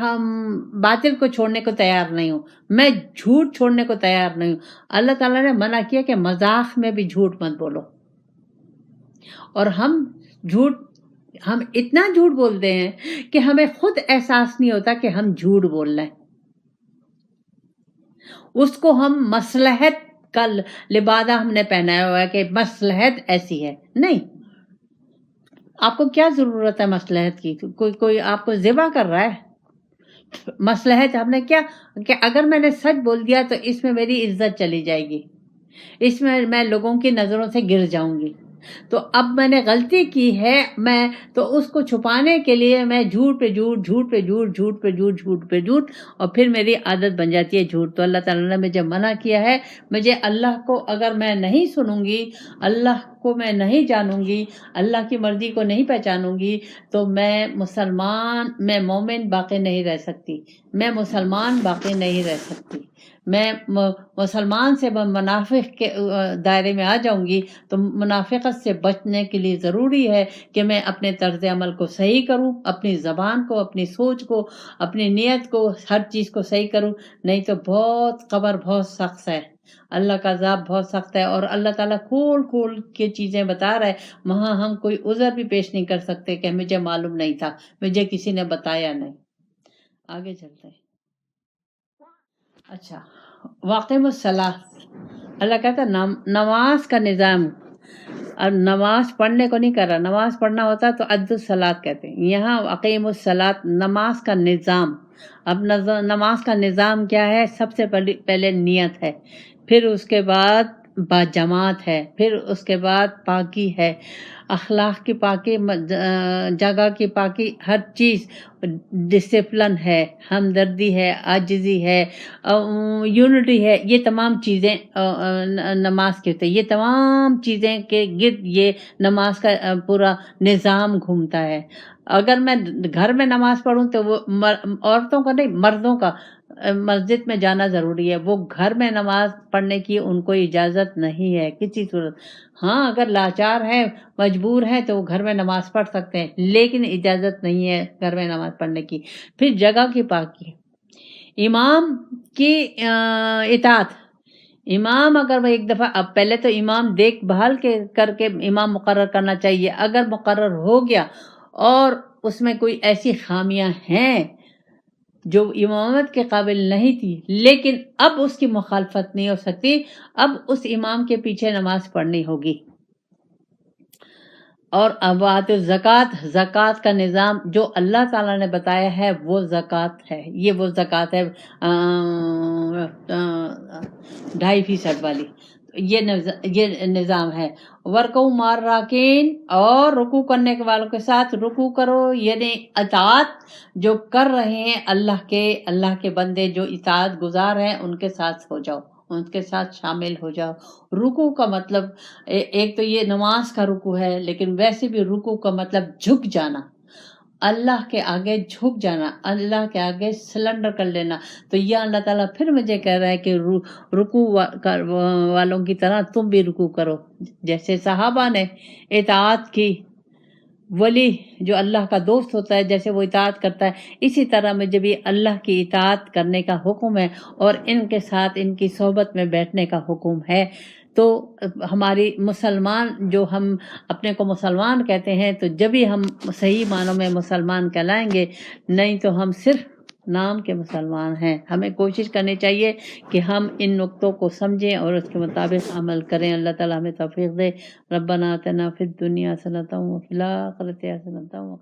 ہم باطل کو چھوڑنے کو تیار نہیں ہوں۔ میں جھوٹ چھوڑنے کو تیار نہیں ہوں۔ اللہ تعالیٰ نے منع کیا کہ مذاق میں بھی جھوٹ مت بولو۔ اور ہم جھوٹ، ہم اتنا جھوٹ بولتے ہیں کہ ہمیں خود احساس نہیں ہوتا کہ ہم جھوٹ بول رہے ہیں۔ اس کو ہم مسلحت کا لبادہ ہم نے پہنایا ہوا ہے کہ مسلحت ایسی ہے۔ نہیں۔ آپ کو کیا ضرورت ہے مسلحت کی؟ کوئی کوئی آپ کو ذبح کر رہا ہے؟ مسلحت ہم نے کیا کہ اگر میں نے سچ بول دیا تو اس میں میری عزت چلی جائے گی۔ اس میں میں لوگوں کی نظروں سے گر جاؤں گی۔ تو اب میں نے غلطی کی ہے، میں تو اس کو چھپانے کے لیے میں جھوٹ پہ جھوٹ جھوٹ پہ جھوٹ جھوٹ پہ جھوٹ جھوٹ پہ جھوٹ اور پھر میری عادت بن جاتی ہے جھوٹ۔ تو اللہ تعالیٰ نے مجھے منع کیا ہے، مجھے اللہ کو اگر میں نہیں سنوں گی، اللہ کو میں نہیں جانوں گی، اللہ کی مرضی کو نہیں پہچانوں گی، تو میں مسلمان، میں مومن باقی نہیں رہ سکتی۔ میں مسلمان باقی نہیں رہ سکتی۔ میں مسلمان سے منافق کے دائرے میں آ جاؤں گی، تو منافقت سے بچنے کے لیے ضروری ہے کہ میں اپنے طرز عمل کو صحیح کروں، اپنی زبان کو، اپنی سوچ کو، اپنی نیت کو، ہر چیز کو صحیح کروں۔ نہیں تو بہت قبر بہت سخت ہے۔ اللہ کا عذاب بہت سخت ہے اور اللہ تعالیٰ کھول کھول کے چیزیں بتا رہا ہے۔ وہاں ہم کوئی عذر بھی پیش نہیں کر سکتے کہ مجھے معلوم نہیں تھا، مجھے کسی نے بتایا نہیں۔ آگے چلتے ہیں۔ اچھا واقع الصلاح اللہ کہتا ہے نماز کا نظام۔ اور نماز پڑھنے کو نہیں کر رہا، نماز پڑھنا ہوتا تو عد الصلاط کہتے ہیں۔ یہاں عقیم الصلاط نماز کا نظام۔ اب نماز کا نظام کیا ہے؟ سب سے پہلے نیت ہے۔ پھر اس کے بعد با جماعت ہے، پھر اس کے بعد پاکی ہے۔ اخلاق کی پاکی جگہ کی پاکی، ہر چیز ڈسپلن ہے، ہمدردی ہے آجزی ہے یونٹی ہے۔ یہ تمام چیزیں نماز کے ہوتے ہیں یہ تمام چیزیں کے گرد یہ نماز کا پورا نظام گھومتا ہے۔ اگر میں گھر میں نماز پڑھوں تو وہ عورتوں کا نہیں، مردوں کا۔ مسجد میں جانا ضروری ہے۔ وہ گھر میں نماز پڑھنے کی ان کو اجازت نہیں ہے۔ کسی صورت۔ ہاں اگر لاچار ہے مجبور ہے تو وہ گھر میں نماز پڑھ سکتے ہیں، لیکن اجازت نہیں ہے گھر میں نماز پڑھنے کی۔ پھر جگہ کی پاکی۔ امام کی اطاعت۔ امام اگر وہ ایک دفعہ، اب پہلے تو امام دیکھ بھال کے کر کے امام مقرر کرنا چاہیے۔ اگر مقرر ہو گیا اور اس میں کوئی ایسی خامیاں ہیں جو امامت کے قابل نہیں تھی، لیکن اب اس کی مخالفت نہیں ہو سکتی، اب اس امام کے پیچھے نماز پڑھنی ہوگی۔ اور ابات زکوٰۃ۔ زکوٰۃ کا نظام جو اللہ تعالیٰ نے بتایا ہے، وہ زکوٰۃ ہے۔ یہ وہ زکوٰۃ ہے ڈھائی فیصد والی۔ یہ نظام ہے۔ ورکو مار راکین اور رکو کرنے کے والوں کے ساتھ رکو کرو۔ یعنی اطاعت جو کر رہے ہیں اللہ کے اللہ کے بندے جو اطاعت گزار ہیں، ان کے ساتھ ہو جاؤ، ان کے ساتھ شامل ہو جاؤ۔ رکو کا مطلب ایک تو یہ نماز کا رکو ہے، لیکن ویسے بھی رکو کا مطلب جھک جانا۔ اللہ کے آگے جھک جانا، اللہ کے آگے سلنڈر کر لینا۔ تو یہ اللہ تعالیٰ پھر مجھے کہہ رہا ہے کہ رکو والوں کی طرح تم بھی رکو کرو۔ جیسے صحابہ نے اطاعت کی، ولی جو اللہ کا دوست ہوتا ہے، جیسے وہ اطاعت کرتا ہے، اسی طرح مجھے بھی اللہ کی اطاعت کرنے کا حکم ہے اور ان کے ساتھ ان کی صحبت میں بیٹھنے کا حکم ہے۔ تو ہماری مسلمان جو ہم اپنے کو مسلمان کہتے ہیں، تو جبھی ہم صحیح معنوں میں مسلمان کہلائیں گے، نہیں تو ہم صرف نام کے مسلمان ہیں۔ ہمیں کوشش کرنی چاہیے کہ ہم ان نقطوں کو سمجھیں اور اس کے مطابق عمل کریں۔ اللہ تعالیٰ ہمیں توفیق دے۔ ربنا تنا فی الدنیا صنعتوں و فلاں صنعتوں